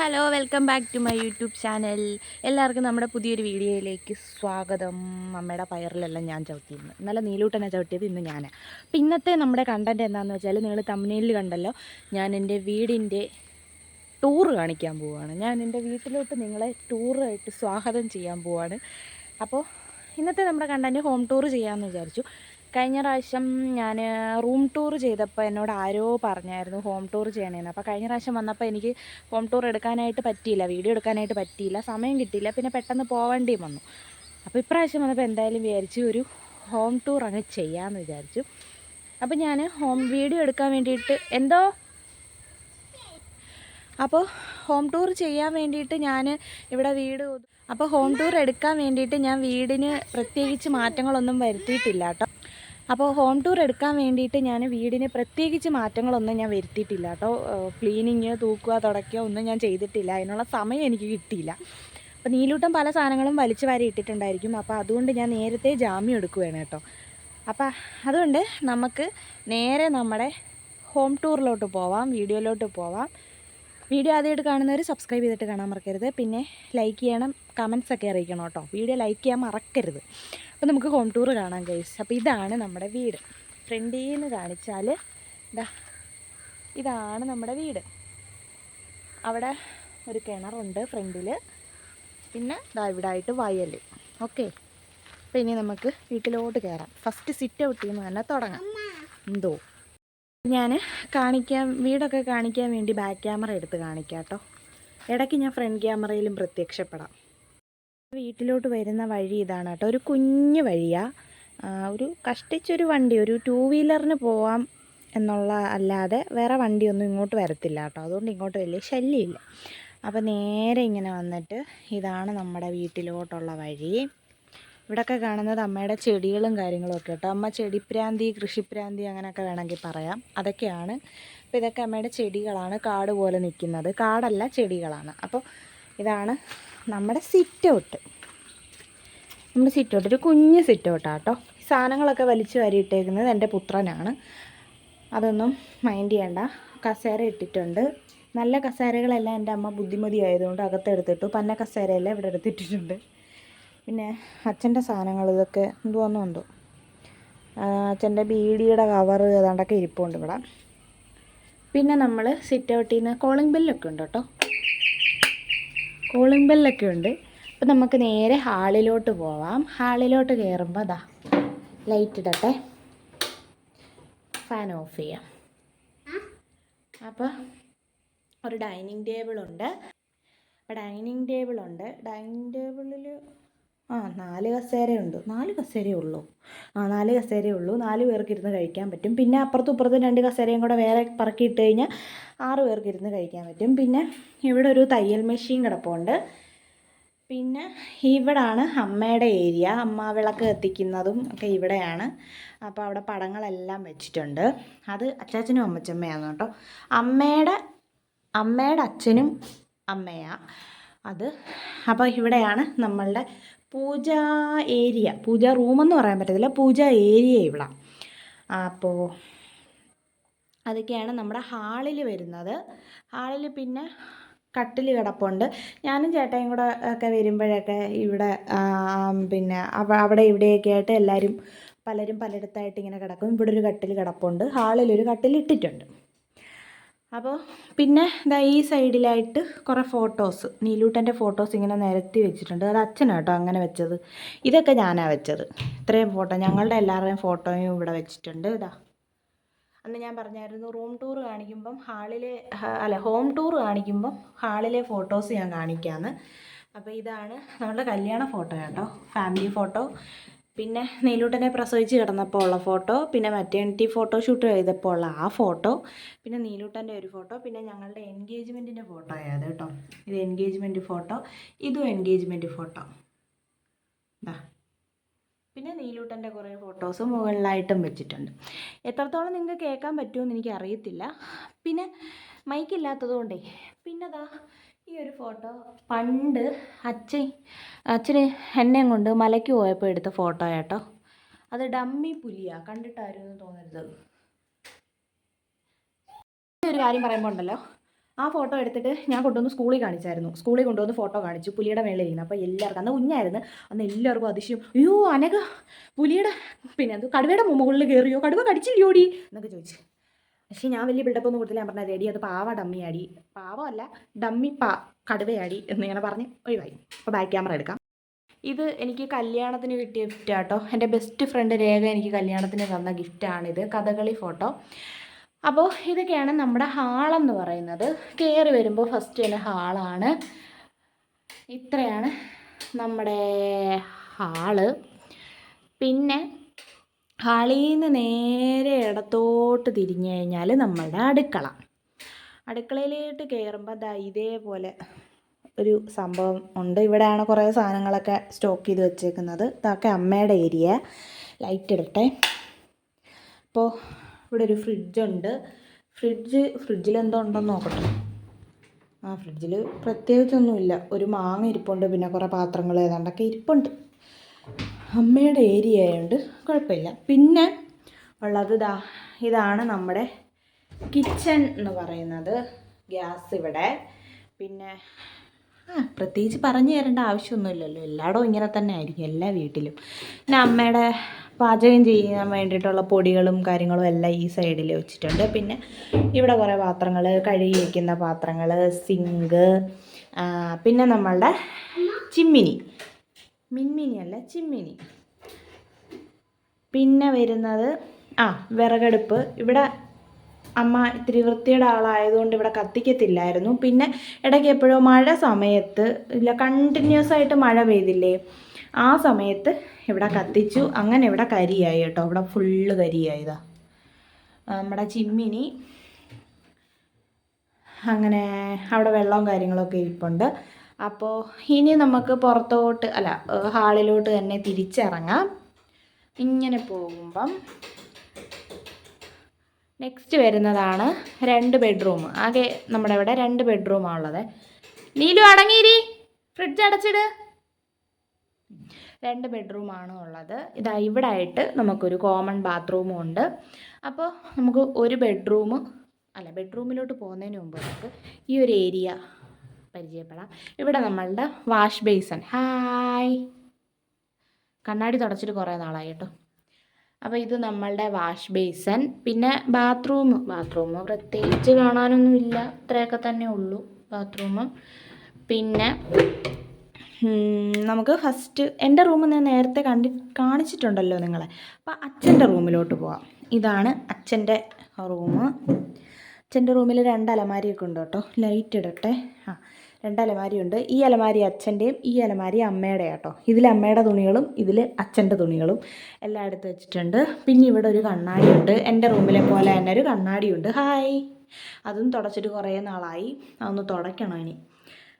Hello welcome back to my YouTube channel. എല്ലാവർക്കും നമ്മുടെ പുതിയൊരു വീഡിയോയിലേക്ക് സ്വാഗതം. അമ്മയുടെ പയറിലെല്ലാം ഞാൻ ചവിട്ടിയിരുന്നു. ഇന്നലെ നീലൂട്ടനെ ചവിട്ടിയത് ഇന്ന് ഞാൻ അപ്പം ഇന്നത്തെ നമ്മുടെ കണ്ടന്റ് എന്താണെന്ന് വെച്ചാൽ നിങ്ങൾ തമിഴിൽ കണ്ടല്ലോ ഞാൻ എന്റെ വീടിന്റെ ടൂർ കാണിക്കാൻ പോവുകയാണ് ഞാൻ എന്റെ വീട്ടിലോട്ട് നിങ്ങളെ ടൂറായിട്ട് സ്വാഗതം ചെയ്യാൻ പോവുകയാണ് അപ്പോൾ ഇന്നത്തെ നമ്മുടെ കണ്ടന്റ് ഹോം ടൂർ ചെയ്യാമെന്ന് വിചാരിച്ചു. കഴിഞ്ഞ പ്രാവശ്യം ഞാൻ റൂം ടൂർ ചെയ്തപ്പോൾ എന്നോട് ആരോ പറഞ്ഞായിരുന്നു ഹോം ടൂർ ചെയ്യണേന്ന്. അപ്പോൾ കഴിഞ്ഞ പ്രാവശ്യം വന്നപ്പോൾ എനിക്ക് ഹോം ടൂർ എടുക്കാനായിട്ട് പറ്റിയില്ല വീഡിയോ എടുക്കാനായിട്ട് പറ്റിയില്ല സമയം കിട്ടിയില്ല പിന്നെ പെട്ടെന്ന് പോവേണ്ടിയും വന്നു. അപ്പോൾ ഇപ്രാവശ്യം വന്നപ്പോൾ എന്തായാലും വിചാരിച്ച് ഒരു ഹോം ടൂർ അങ്ങ് ചെയ്യാമെന്ന് വിചാരിച്ചു. അപ്പോൾ ഞാൻ ഹോം വീഡിയോ എടുക്കാൻ വേണ്ടിയിട്ട് എന്തോ? അപ്പോൾ ഹോം ടൂർ ചെയ്യാൻ വേണ്ടിയിട്ട് ഞാൻ ഇവിടെ വീട് അപ്പോൾ ഹോം ടൂർ എടുക്കാൻ വേണ്ടിയിട്ട് ഞാൻ വീടിന് പ്രത്യേകിച്ച് മാറ്റങ്ങളൊന്നും വരുത്തിയിട്ടില്ല കേട്ടോ. അപ്പോൾ ഹോം ടൂർ എടുക്കാൻ വേണ്ടിയിട്ട് ഞാൻ വീടിന് പ്രത്യേകിച്ച് മാറ്റങ്ങളൊന്നും ഞാൻ വരുത്തിയിട്ടില്ല കേട്ടോ. ക്ലീനിങ് തൂക്കുക തുടയ്ക്കുക ഒന്നും ഞാൻ ചെയ്തിട്ടില്ല. അതിനുള്ള സമയം എനിക്ക് കിട്ടിയില്ല. അപ്പോൾ നീലൂട്ടം പല സാധനങ്ങളും വലിച്ചു വാരി ഇട്ടിട്ടുണ്ടായിരിക്കും. അപ്പോൾ അതുകൊണ്ട് ഞാൻ നേരത്തെ ജാമ്യം എടുക്കുകയാണ് കേട്ടോ. അപ്പോൾ അതുകൊണ്ട് നമുക്ക് നേരെ നമ്മുടെ ഹോം ടൂറിലോട്ട് പോവാം വീഡിയോയിലോട്ട് പോവാം. വീഡിയോ ആദ്യമായിട്ട് കാണുന്നവർ സബ്സ്ക്രൈബ് ചെയ്തിട്ട് കാണാൻ മറക്കരുത്. പിന്നെ ലൈക്ക് ചെയ്യണം കമൻസ് ഒക്കെ അറിയിക്കണം കേട്ടോ. വീഡിയോ ലൈക്ക് ചെയ്യാൻ മറക്കരുത്. അപ്പോൾ നമുക്ക് ഹോം ടൂർ കാണാം ഗൈസ് അപ്പോൾ ഇതാണ് നമ്മുടെ വീട്. ഫ്രണ്ടിൽ നിന്ന് കാണിച്ചാൽ ഇതാ ഇതാണ് നമ്മുടെ വീട്. അവിടെ ഒരു കിണറുണ്ട് ഫ്രണ്ടിൽ പിന്നെ ഇതാ ഇവിടെ ആയിട്ട് വയൽ ഓക്കെ അപ്പോൾ ഇനി നമുക്ക് വീട്ടിലോട്ട് കയറാം ഫസ്റ്റ് സിറ്റ് ഔട്ട് നിന്ന് തന്നെ തുടങ്ങാം. എന്തോ? ഞാൻ കാണിക്കാൻ വീടൊക്കെ കാണിക്കാൻ വേണ്ടി ബാക്ക് ക്യാമറ എടുത്ത് കാണിക്കാം കേട്ടോ ഇടയ്ക്ക് ഞാൻ ഫ്രണ്ട് ക്യാമറയിലും പ്രത്യക്ഷപ്പെടാം. വീട്ടിലോട്ട് വരുന്ന വഴി ഇതാണ് കേട്ടോ ഒരു കുഞ്ഞു വഴിയാണ് ഒരു കഷ്ടിച്ചൊരു വണ്ടി ഒരു ടൂ വീലറിന് പോവാം എന്നുള്ള അല്ലാതെ വേറെ വണ്ടിയൊന്നും ഇങ്ങോട്ട് വരത്തില്ല കേട്ടോ അതുകൊണ്ട് ഇങ്ങോട്ട് വലിയ ശല്യമില്ല. അപ്പോൾ നേരെ ഇങ്ങനെ വന്നിട്ട് ഇതാണ് നമ്മുടെ വീട്ടിലോട്ടുള്ള വഴി. ഇവിടെയൊക്കെ കാണുന്നത് അമ്മയുടെ ചെടികളും കാര്യങ്ങളും ഒക്കെ കേട്ടോ. അമ്മ ചെടിപ്രാന്തി കൃഷിപ്രാന്തി അങ്ങനെയൊക്കെ വേണമെങ്കിൽ പറയാം. അതൊക്കെയാണ്. അപ്പോൾ ഇതൊക്കെ അമ്മയുടെ ചെടികളാണ് കാട് പോലെ നിൽക്കുന്നത്. കാടല്ല ചെടികളാണ്. അപ്പോൾ ഇതാണ് നമ്മുടെ സിറ്റ് ഔട്ട് നമ്മുടെ സിറ്റ് ഔട്ട് ഒരു കുഞ്ഞ് സിറ്റ് ഔട്ടാണ് കേട്ടോ സാധനങ്ങളൊക്കെ വലിച്ചു വാരിയിട്ടേക്കുന്നത് എന്റെ പുത്രനാണ്. അതൊന്നും മൈൻഡ് ചെയ്യണ്ട. കസേര ഇട്ടിട്ടുണ്ട്. നല്ല കസേരകളെല്ലാം എന്റെ അമ്മ ബുദ്ധിമതി ആയതുകൊണ്ട് അകത്തെടുത്തിട്ടു. പന്ന കസേരയെല്ലാം ഇവിടെ എടുത്തിട്ടിട്ടുണ്ട്. പിന്നെ അച്ഛന്റെ സാധനങ്ങൾ ഇതൊക്കെ എന്തോന്നും എന്തോ. അച്ഛന്റെ ബീഡിയുടെ കവർ ഏതാണ്ടൊക്കെ ഇരിപ്പുണ്ട് ഇവിടെ. പിന്നെ നമ്മൾ സിറ്റ് ഔട്ടിൽ നിന്ന് കോളിംഗ് ബെല്ലൊക്കെ ഉണ്ട് കേട്ടോ. കോളിംഗ് ബെല്ലൊക്കെ ഉണ്ട്. അപ്പം നമുക്ക് നേരെ ഹാളിലോട്ട് പോവാം. ഹാളിലോട്ട് കയറുമ്പോൾ അതാ ലൈറ്റ് ഇടട്ടെ. ഫാൻ ഓഫ് ചെയ്യാം. അപ്പോൾ ഒരു ഡൈനിങ് ടേബിളുണ്ട് അപ്പോൾ ഡൈനിങ് ടേബിളുണ്ട് ഡൈനിങ് ടേബിളിൽ ആ നാല് കസേരയുണ്ട് നാല് കസേരയേ ഉള്ളൂ. ആ നാല് കസേരയേ ഉള്ളൂ. നാല് പേർക്ക് ഇരുന്ന് കഴിക്കാൻ പറ്റും. പിന്നെ അപ്പുറത്തും ഇപ്പുറത്തും രണ്ട് കസേരയും കൂടെ വേറെ പറക്കിയിട്ട് കഴിഞ്ഞാൽ ആറ് പേർക്ക് ഇരുന്ന് കഴിക്കാൻ പറ്റും. പിന്നെ ഇവിടെ ഒരു തയ്യൽ മെഷീൻ കിടപ്പുണ്ട്. പിന്നെ ഇവിടാണ് അമ്മയുടെ ഏരിയ. അമ്മ വിളക്ക് കത്തിക്കുന്നതും ഒക്കെ ഇവിടെയാണ്. അപ്പോൾ അവിടെ പടങ്ങളെല്ലാം വെച്ചിട്ടുണ്ട്. അത് അച്ചാച്ചനും അമ്മച്ചമ്മയാണ് കേട്ടോ. അമ്മയുടെ അമ്മയുടെ അച്ഛനും അമ്മയാണ് അത് അപ്പോൾ ഇവിടെയാണ് നമ്മളുടെ പൂജ ഏരിയ. പൂജ റൂമെന്ന് പറയാൻ പറ്റത്തില്ല. പൂജ ഏരിയ ഇവിടെ. അപ്പോൾ അതൊക്കെയാണ് നമ്മുടെ ഹാളിൽ വരുന്നത്. ഹാളിൽ പിന്നെ കട്ടിൽ കിടപ്പുണ്ട്. ഞാനും ചേട്ടയും കൂടെ ഒക്കെ വരുമ്പോഴൊക്കെ ഇവിടെ പിന്നെ അവിടെ ഇവിടെയൊക്കെ ആയിട്ട് എല്ലാവരും പലരും പലയിടത്തായിട്ട് ഇങ്ങനെ കിടക്കും. ഇവിടെ ഒരു കട്ടിൽ കിടപ്പുണ്ട്. ഹാളിൽ ഒരു കട്ടിൽ ഇട്ടിട്ടുണ്ട്. അപ്പോൾ പിന്നെ ഇതാ ഈ സൈഡിലായിട്ട് കുറേ ഫോട്ടോസ്. നീലൂട്ടന്റെ ഫോട്ടോസ് ഇങ്ങനെ നിരത്തി വെച്ചിട്ടുണ്ട്. അത് അച്ഛനാട്ടോ അങ്ങനെ വെച്ചത്. ഇതൊക്കെ ഞാനാണ് വെച്ചത്. ഇത്രയും ഫോട്ടോ ഞങ്ങളുടെ എല്ലാവരുടെയും ഫോട്ടോയും ഇവിടെ വെച്ചിട്ടുണ്ട്. ഇതാ അന്ന് ഞാൻ പറഞ്ഞായിരുന്നു റൂം ടൂർ കാണിക്കുമ്പം ഹാളിലെ അല്ല ഹോം ടൂർ കാണിക്കുമ്പം ഹാളിലെ ഫോട്ടോസ് ഞാൻ കാണിക്കാമെന്ന് അപ്പോൾ ഇതാണ് നമ്മുടെ കല്യാണ ഫോട്ടോ കേട്ടോ. Family photo. പിന്നെ നീലൂട്ടനെ പ്രസവിച്ച് കിടന്നപ്പോൾ ഉള്ള ഫോട്ടോ പിന്നെ മറ്റേണിറ്റി ഫോട്ടോഷൂട്ട് ചെയ്തപ്പോൾ ഉള്ള ആ ഫോട്ടോ പിന്നെ നീലൂട്ടന്റെ ഒരു ഫോട്ടോ പിന്നെ ഞങ്ങളുടെ എൻഗേജ്മെന്റിന്റെ ഫോട്ടോ ആയത് കേട്ടോ. ഇത് എൻഗേജ്മെന്റ് ഫോട്ടോ ഇതും എൻഗേജ്മെന്റ് ഫോട്ടോ. ഇതാ പിന്നെ നീലൂട്ടന്റെ കുറേ ഫോട്ടോസ് മുകളിലായിട്ടും വെച്ചിട്ടുണ്ട്. എത്രത്തോളം നിങ്ങൾക്ക് കേൾക്കാൻ പറ്റുമെന്ന് എനിക്ക് അറിയത്തില്ല പിന്നെ മൈക്കില്ലാത്തത് കൊണ്ടേ പിന്നെ അതാ ഈ ഒരു ഫോട്ടോ പണ്ട് അച്ഛൻ അച്ഛന് എന്നെയും കൊണ്ട് മലയ്ക്ക് പോയപ്പോൾ എടുത്ത ഫോട്ടോ കേട്ടോ അത് ഡമ്മി പുലിയാണ് കണ്ടിട്ടായിരുന്നു തോന്നരുത്. ഒരു കാര്യം പറയുമ്പോൾ ഉണ്ടല്ലോ. ആ ഫോട്ടോ എടുത്തിട്ട് ഞാൻ കൊണ്ടുവന്ന് സ്കൂളിൽ കാണിച്ചായിരുന്നു. സ്കൂളിൽ കൊണ്ടുവന്ന് ഫോട്ടോ കാണിച്ചു പുലിയുടെ മേളിൽ ഇരുന്ന് അപ്പോൾ എല്ലാവർക്കും അന്ന് കുഞ്ഞായിരുന്നു. അന്ന് എല്ലാവർക്കും അതിശയം അയ്യോ അനക പുലിയുടെ പിന്നെ അത് കടുവയുടെ മുകളിൽ കയറിയോ കടുവ കടിച്ചില്ലോടി? എന്നൊക്കെ ചോദിച്ചു. പക്ഷേ ഞാൻ വലിയ ബിൽഡപ്പ് ഒന്നും കൊടുത്തില്ല. ഞാൻ പറഞ്ഞ റെഡി അത് പാവ ഡമ്മിയാടി പാവമല്ല ഡമ്മി പാ കടുവയാടി എന്നിങ്ങനെ പറഞ്ഞ് ഒഴിവായി. അപ്പോൾ ബാക്ക് ക്യാമറ എടുക്കാം. ഇത് എനിക്ക് കല്യാണത്തിന് കിട്ടിയ ഗിഫ്റ്റ് കേട്ടോ എന്റെ ബെസ്റ്റ് ഫ്രണ്ട് രേഖ എനിക്ക് കല്യാണത്തിന് തന്ന ഗിഫ്റ്റാണിത് കഥകളി ഫോട്ടോ അപ്പോൾ ഇതൊക്കെയാണ് നമ്മുടെ ഹാളെന്ന് പറയുന്നത്. കയറി വരുമ്പോൾ ഫസ്റ്റ് തന്നെ ഹാളാണ്. ഇത്രയാണ് നമ്മുടെ ഹാൾ. പിന്നെ ഹാളിൽ നിന്ന് നേരെ ഇടത്തോട്ട് തിരിഞ്ഞു കഴിഞ്ഞാൽ നമ്മളുടെ അടുക്കള. അടുക്കളയിലോട്ട് കയറുമ്പോൾ ദാ ഇതേപോലെ ഒരു സംഭവം ഉണ്ട്. ഇവിടെയാണ് കുറേ സാധനങ്ങളൊക്കെ സ്റ്റോക്ക് ചെയ്ത് വെച്ചേക്കുന്നത്. ഇതൊക്കെ അമ്മയുടെ ഏരിയ. ലൈറ്റ് ഇടട്ടെ. അപ്പോൾ ഇവിടെ ഒരു ഫ്രിഡ്ജുണ്ട് ഫ്രിഡ്ജ് ഫ്രിഡ്ജിൽ എന്തോ ഉണ്ടെന്ന് നോക്കട്ടെ. ആ ഫ്രിഡ്ജിൽ പ്രത്യേകിച്ചൊന്നുമില്ല. ഒരു മാങ്ങ ഇരിപ്പുണ്ട്. പിന്നെ കുറേ പാത്രങ്ങൾ ഏതാണ്ടൊക്കെ ഇരിപ്പുണ്ട്. അമ്മയുടെ ഏരിയ ആയതുകൊണ്ട് കുഴപ്പമില്ല. പിന്നെ ഉള്ളത് ഇതാ ഇതാണ് നമ്മുടെ കിച്ചൺ എന്ന് പറയുന്നത്. ഗ്യാസ് ഇവിടെ. പിന്നെ ആ പ്രത്യേകിച്ച് പറഞ്ഞു തരേണ്ട ആവശ്യമൊന്നുമില്ലല്ലോ. എല്ലായിടവും ഇങ്ങനെ തന്നെ ആയിരിക്കും എല്ലാ വീട്ടിലും. പിന്നെ അമ്മയുടെ പാചകം ചെയ്യാൻ വേണ്ടിയിട്ടുള്ള പൊടികളും കാര്യങ്ങളും എല്ലാം ഈ സൈഡിൽ വെച്ചിട്ടുണ്ട്. പിന്നെ ഇവിടെ കുറേ പാത്രങ്ങൾ കഴുകി വയ്ക്കുന്ന പാത്രങ്ങൾ സിങ്ക് പിന്നെ നമ്മളുടെ ചിമ്മിനി. മിൻമിനി അല്ല ചിമ്മിനി. പിന്നെ വരുന്നത് ആ വിറകടുപ്പ്. ഇവിടെ അമ്മ ഇത്തിരി വൃത്തിയുടെ ആളായതുകൊണ്ട് ഇവിടെ കത്തിക്കത്തില്ലായിരുന്നു. പിന്നെ ഇടയ്ക്ക് എപ്പോഴോ മഴ സമയത്ത് ഇല്ല കണ്ടിന്യൂസ് ആയിട്ട് മഴ പെയ്തില്ലേ? ആ സമയത്ത് ഇവിടെ കത്തിച്ചു. അങ്ങനെ ഇവിടെ കരിയായി കേട്ടോ. ഇവിടെ ഫുള്ള് കരിയായതാ നമ്മുടെ ചിമ്മിനി. അങ്ങനെ അവിടെ വെള്ളവും കാര്യങ്ങളൊക്കെ ഇരിപ്പുണ്ട്. അപ്പോൾ ഇനി നമുക്ക് പുറത്തോട്ട് അല്ല ഹാളിലോട്ട് തന്നെ തിരിച്ചിറങ്ങാം. ഇങ്ങനെ പോകുമ്പം നെക്സ്റ്റ് വരുന്നതാണ് രണ്ട് ബെഡ്റൂം ആകെ നമ്മുടെ ഇവിടെ രണ്ട് ബെഡ്റൂമാണ് ഉള്ളത്. നീലു അടങ്ങിയിരി. ഫ്രിഡ്ജ് അടച്ചിട്. രണ്ട് ബെഡ്റൂമാണ് ഉള്ളത്. ഇതാ ഇവിടെ ആയിട്ട് നമുക്കൊരു കോമൺ ബാത്റൂമും ഉണ്ട്. അപ്പോൾ നമുക്ക് ഒരു ബെഡ്റൂം അല്ല ബെഡ്റൂമിലോട്ട് പോകുന്നതിന് മുമ്പ് നമുക്ക് ഈ ഒരു ഏരിയ പരിചയപ്പെടാം. ഇവിടെ നമ്മളുടെ വാഷ് ബേസൺ. ഹായ്. കണ്ണാടി തുടച്ചിട്ട് കുറേ നാളായി കേട്ടോ. അപ്പോൾ ഇത് നമ്മളുടെ വാഷ് ബേസൺ. പിന്നെ ബാത്റൂം. ബാത്റൂം പ്രത്യേകിച്ച് കാണാനൊന്നുമില്ല ഇത്രയൊക്കെ തന്നെ ഉള്ളൂ ബാത്റൂം. പിന്നെ നമുക്ക് ഫസ്റ്റ് എന്റെ റൂം ഞാൻ നേരത്തെ കണ്ടി കാണിച്ചിട്ടുണ്ടല്ലോ നിങ്ങളെ. അപ്പോൾ അച്ഛന്റെ റൂമിലോട്ട് പോവാം. ഇതാണ് അച്ഛന്റെ റൂം അച്ഛന്റെ റൂമിൽ രണ്ട് അലമാരിയൊക്കെ ഉണ്ട് കേട്ടോ. ലൈറ്റ് ഇടട്ടെ. ആ രണ്ട് അലമാരിയുണ്ട് ഈ അലമാരി അച്ഛന്റെയും ഈ അലമാരി അമ്മയുടെ കേട്ടോ ഇതിൽ അമ്മയുടെ തുണികളും ഇതിൽ അച്ഛന്റെ തുണികളും എല്ലാം എടുത്ത് വെച്ചിട്ടുണ്ട്. പിന്നെ ഇവിടെ ഒരു കണ്ണാടിയുണ്ട്. എന്റെ റൂമിലെ പോലെ തന്നെ ഒരു കണ്ണാടിയുണ്ട്. ഹായ്. അതും തുടച്ചിട്ട് കുറേ നാളായി. അതൊന്ന് തുടയ്ക്കണം ഇനി.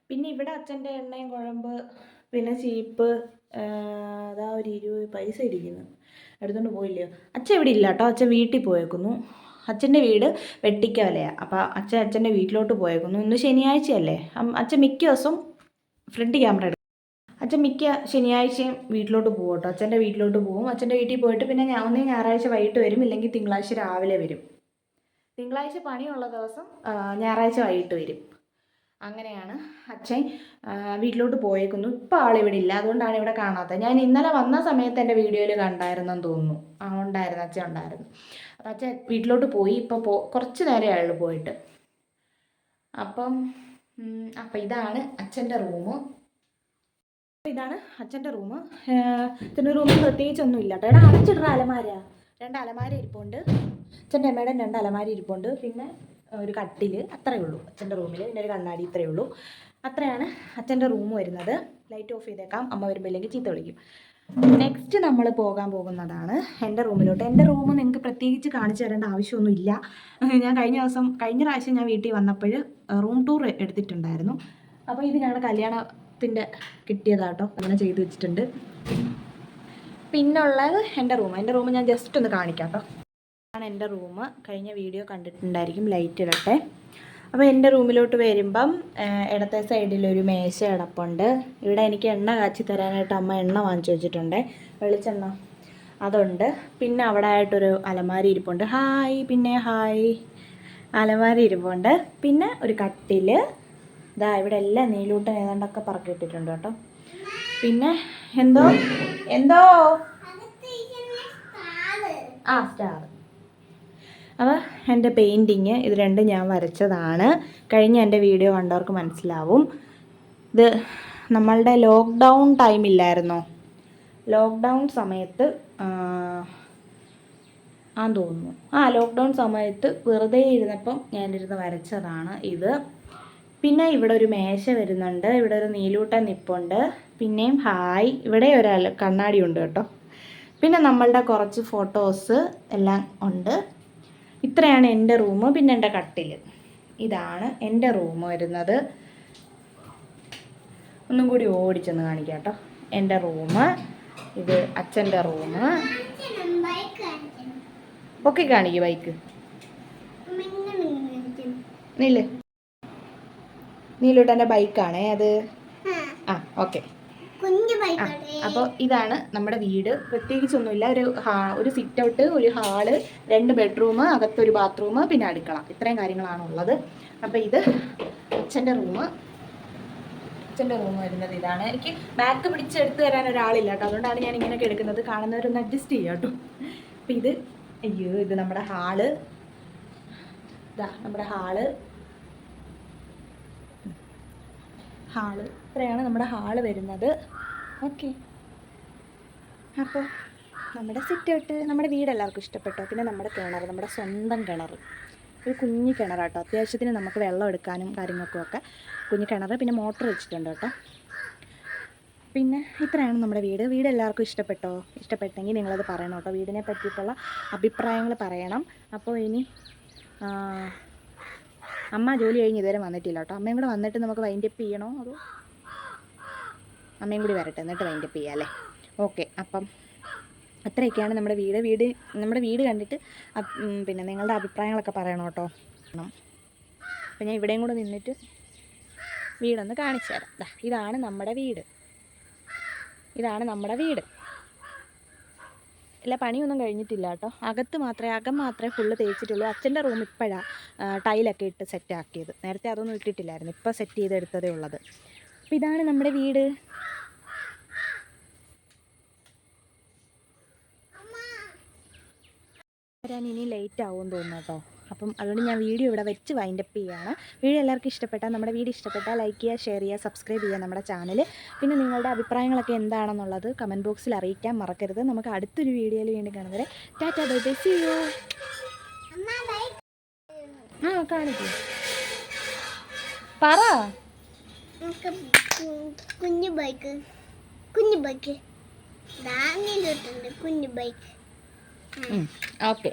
പിന്നെ ഇവിടെ അച്ഛന്റെ എണ്ണയും കുഴമ്പ് പിന്നെ ചീപ്പ് അതാ ഒരു ഇരുപത് പൈസ ഇരിക്കുന്നു എടുത്തുകൊണ്ട് പോയില്ലയോ? അച്ഛൻ ഇവിടെ ഇല്ല കേട്ടോ. അച്ഛൻ വീട്ടിൽ പോയേക്കുന്നു. അച്ഛന്റെ വീട് വെട്ടിക്കവലയാണ് അപ്പോൾ അച്ഛൻ അച്ഛന്റെ വീട്ടിലോട്ട് പോയേക്കുന്നു. ഇന്ന് ശനിയാഴ്ചയല്ലേ? അച്ഛൻ മിക്ക ദിവസവും ഫ്രണ്ട് ക്യാമറ എടുക്കും. അച്ഛൻ മിക്ക ശനിയാഴ്ചയും വീട്ടിലോട്ട് പോകും കേട്ടോ. അച്ഛന്റെ വീട്ടിലോട്ട് പോകും അച്ഛന്റെ വീട്ടിൽ പോയിട്ട് പിന്നെ ഞാൻ ഒന്നേ ഞായറാഴ്ച വൈകിട്ട് വരും. ഇല്ലെങ്കിൽ തിങ്കളാഴ്ച രാവിലെ വരും. തിങ്കളാഴ്ച പണിയുള്ള ദിവസം ഞായറാഴ്ച വൈകിട്ട് വരും. അങ്ങനെയാണ് അച്ഛൻ വീട്ടിലോട്ട് പോയേക്കുന്നു. ഇപ്പോൾ ആളിവിടെ ഇല്ല അതുകൊണ്ടാണ് ഇവിടെ കാണാത്തത്. ഞാൻ ഇന്നലെ വന്ന സമയത്ത് എന്റെ വീഡിയോയിൽ കണ്ടായിരുന്നെന്ന് തോന്നുന്നു. ആ ഉണ്ടായിരുന്നു അച്ഛൻ ഉണ്ടായിരുന്നു. അപ്പം അച്ഛൻ വീട്ടിലോട്ട് പോയി ഇപ്പോൾ പോ കുറച്ച് നേരമേ പോയിട്ട്. അപ്പം അപ്പം ഇതാണ് അച്ഛന്റെ റൂം ഇതാണ് അച്ഛന്റെ റൂം അച്ഛന്റെ റൂമിൽ പ്രത്യേകിച്ചൊന്നും ഇല്ല കേട്ടോ അടച്ചിടുന്ന അലമാര രണ്ട് അലമാര ഇരിപ്പുണ്ട്. അച്ഛന്റെ അമ്മയുടെ രണ്ട് അലമാര ഇരിപ്പുണ്ട്. പിന്നെ ഒരു കട്ടിൽ അത്രയേ ഉള്ളൂ. അച്ഛന്റെ റൂമിൽ പിന്നെ ഒരു കണ്ണാടി ഇത്രയേ ഉള്ളൂ. അത്രയാണ് അച്ഛന്റെ റൂം വരുന്നത്. ലൈറ്റ് ഓഫ് ചെയ്തേക്കാം. അമ്മ വരുമ്പോൾ ഇല്ലെങ്കിൽ ചീത്ത വിളിക്കും. നെക്സ്റ്റ് നമ്മൾ പോകാൻ പോകുന്നതാണ് എന്റെ റൂമിലോട്ട്. എന്റെ റൂം നിങ്ങൾക്ക് പ്രത്യേകിച്ച് കാണിച്ചു തരേണ്ട ആവശ്യമൊന്നുമില്ല. ഞാൻ കഴിഞ്ഞ ദിവസം കഴിഞ്ഞ പ്രാവശ്യം ഞാൻ വീട്ടിൽ വന്നപ്പോൾ റൂം ടൂർ എടുത്തിട്ടുണ്ടായിരുന്നു. അപ്പോൾ ഇത് ഞങ്ങളുടെ കല്യാണത്തിന്റെ കിട്ടിയതാട്ടോ അങ്ങനെ ചെയ്തു വെച്ചിട്ടുണ്ട്. പിന്നുള്ളത് എന്റെ റൂം. എന്റെ റൂം ഞാൻ ജസ്റ്റ് ഒന്ന് കാണിക്കാം കേട്ടോ. ആണ് എന്റെ റൂം. കഴിഞ്ഞ വീഡിയോ കണ്ടിട്ടുണ്ടായിരിക്കും. ലൈറ്റ് ഇടട്ടെ. അപ്പോൾ എന്റെ റൂമിലോട്ട് വരുമ്പം ഇടത്തെ സൈഡിലൊരു ഒരു മേശ കിടപ്പുണ്ട്. ഇവിടെ എനിക്ക് എണ്ണ കാച്ചി തരാനായിട്ട് അമ്മ എണ്ണ വാങ്ങിച്ചു വെച്ചിട്ടുണ്ട്. വെളിച്ചെണ്ണ. അതുണ്ട്. പിന്നെ അവിടെ ആയിട്ടൊരു അലമാരി ഇരിപ്പുണ്ട്. ഹായ് പിന്നെ ഹായ് അലമാരി ഇരിപ്പുണ്ട്. പിന്നെ ഒരു കട്ടിൽ ഇതാ ഇവിടെ എല്ലാം നീലൂട്ടൻ ഏതാണ്ടൊക്കെ പറക്കിയിട്ടിട്ടുണ്ട് കേട്ടോ. പിന്നെ എന്തോ? എന്തോ? ആ സ്റ്റാർ അപ്പോൾ എന്റെ പെയിന്റിങ് ഇത് രണ്ടും ഞാൻ വരച്ചതാണ്. കഴിഞ്ഞ എന്റെ വീഡിയോ കണ്ടവർക്ക് മനസ്സിലാവും. ഇത് നമ്മളുടെ ലോക്ക്ഡൗൺ ടൈം ടൈമില്ലായിരുന്നോ ലോക്ക്ഡൗൺ സമയത്ത് ആ, തോന്നുന്നു. ആ ലോക്ക്ഡൗൺ സമയത്ത് വെറുതെ ഇരുന്നപ്പം ഞാനിരുന്ന് വരച്ചതാണ് ഇത്. പിന്നെ ഇവിടെ ഒരു മേശ വരുന്നുണ്ട്. ഇവിടെ ഒരു നീലൂട്ടൻ നിപ്പുണ്ട്. പിന്നെയും ഹായ്. ഇവിടെ ഒരാൾ കണ്ണാടി ഉണ്ട് കേട്ടോ. പിന്നെ നമ്മളുടെ കുറച്ച് ഫോട്ടോസ് എല്ലാം ഉണ്ട്. ഇത്രയാണ് എന്റെ റൂം പിന്നെ എന്റെ കട്ടിൽ ഇതാണ് എന്റെ റൂം വരുന്നത്. ഒന്നും കൂടി ഓടിച്ചെന്ന് കാണിക്കാം കേട്ടോ. എന്റെ റൂം ഇത് അച്ഛന്റെ റൂം ഓക്കെ കാണിക്കും ബൈക്ക്. നീൽ. നീലോട്ട് എന്റെ ബൈക്കാണേ അത്? ആ ഓക്കെ. അപ്പോൾ ഇതാണ് നമ്മുടെ വീട്. പ്രത്യേകിച്ചൊന്നുമില്ല. ഒരു ഹാ ഒരു സിറ്റ് ഔട്ട് ഒരു ഹാൾ രണ്ട് ബെഡ്റൂം അകത്തൊരു ബാത്റൂം പിന്നെ അടുക്കള. ഇത്രയും കാര്യങ്ങളാണ് ഉള്ളത് അപ്പോൾ ഇത് അച്ഛന്റെ റൂം. അച്ഛന്റെ റൂം വരുന്നത് ഇതാണ്. എനിക്ക് ബാക്ക് പിടിച്ചെടുത്ത് തരാൻ ഒരാളില്ല കേട്ടോ. അതുകൊണ്ടാണ് ഞാൻ ഇങ്ങനെയൊക്കെ എടുക്കുന്നത്. കാണുന്നവരൊന്ന് അഡ്ജസ്റ്റ് ചെയ്യാം കേട്ടോ. അപ്പോൾ ഇത് അയ്യോ ഇത് നമ്മുടെ ഹാൾ. ഇതാ നമ്മുടെ ഹാൾ. ഹാൾ. ഇത്രയാണ് നമ്മുടെ ഹാൾ വരുന്നത്. ഓക്കെ. അപ്പോൾ നമ്മുടെ സിറ്റ് ഔട്ട് നമ്മുടെ വീട് എല്ലാവർക്കും ഇഷ്ടപ്പെട്ടോ? പിന്നെ നമ്മുടെ കിണർ നമ്മുടെ സ്വന്തം കിണർ ഒരു കുഞ്ഞു കിണർ കേട്ടോ അത്യാവശ്യത്തിന് നമുക്ക് വെള്ളം എടുക്കാനും കാര്യങ്ങൾക്കും ഒക്കെ കുഞ്ഞു കിണർ പിന്നെ മോട്ടർ വെച്ചിട്ടുണ്ട് കേട്ടോ. പിന്നെ ഇത്രയാണ് നമ്മുടെ വീട്. വീട് എല്ലാവർക്കും ഇഷ്ടപ്പെട്ടോ? ഇഷ്ടപ്പെട്ടെങ്കിൽ നിങ്ങളത് പറയണം കേട്ടോ. വീടിനെ പറ്റിയിട്ടുള്ള അഭിപ്രായങ്ങൾ പറയണം. അപ്പോൾ ഇനി അമ്മ ജോലി കഴിഞ്ഞ് ഇതുവരെ വന്നിട്ടില്ല കേട്ടോ. അമ്മയും കൂടെ വന്നിട്ട് നമുക്ക് വൈൻഡപ്പ് ചെയ്യണോ അതോ? അമ്മയും കൂടി വരട്ടെ എന്നിട്ട് വൈൻഡപ്പ് ചെയ്യാം അല്ലേ? ഓക്കെ അപ്പം അത്രയൊക്കെയാണ് നമ്മുടെ വീട്. വീട് നമ്മുടെ വീട് കണ്ടിട്ട് പിന്നെ നിങ്ങളുടെ അഭിപ്രായങ്ങളൊക്കെ പറയണം കേട്ടോ. അപ്പം ഞാൻ ഇവിടെയും കൂടെ നിന്നിട്ട് വീടൊന്ന് കാണിച്ചു തരാം. ഇതാണ് നമ്മുടെ വീട്. ഇതാണ് നമ്മുടെ വീട്. ഇല്ല പണിയൊന്നും കഴിഞ്ഞിട്ടില്ല കേട്ടോ. അകത്ത് മാത്രമേ അകം മാത്രമേ ഫുള്ള് തേച്ചിട്ടുള്ളൂ. അച്ഛന്റെ റൂം ഇപ്പോഴാണ് ടൈലൊക്കെ ഇട്ട് സെറ്റ് ആക്കിയത് നേരത്തെ അതൊന്നും ഇട്ടിട്ടില്ലായിരുന്നു. ഇപ്പോൾ സെറ്റ് ചെയ്തെടുത്തതേ ഉള്ളത്. അപ്പോൾ ഇതാണ് നമ്മുടെ വീട്. വരാൻ ഇനി ലേറ്റ് ആവും തോന്നുന്നു കേട്ടോ. അപ്പം അതുകൊണ്ട് ഞാൻ വീഡിയോ ഇവിടെ വെച്ച് വൈൻഡപ്പ് ചെയ്യുകയാണ് വീഡിയോ എല്ലാവർക്കും ഇഷ്ടപ്പെട്ടാൽ നമ്മുടെ വീഡിയോ ഇഷ്ടപ്പെട്ടാൽ ലൈക്ക് ചെയ്യുക ഷെയർ ചെയ്യുക സബ്സ്ക്രൈബ് ചെയ്യുക നമ്മുടെ ചാനൽ പിന്നെ നിങ്ങളുടെ അഭിപ്രായങ്ങളൊക്കെ എന്താണെന്നുള്ളത് കമന്റ് ബോക്സിൽ അറിയിക്കാൻ മറക്കരുത്. നമുക്ക് അടുത്തൊരു വീഡിയോയിൽ വീണ്ടും കാണുന്നവരെ tata bye bye see you ആ കാണിക്കൂ. പറ. കുഞ്ഞു ബൈക്ക് കുഞ്ഞു ബൈക്ക്. കുഞ്ഞു ബൈക്ക്. ഓക്കെ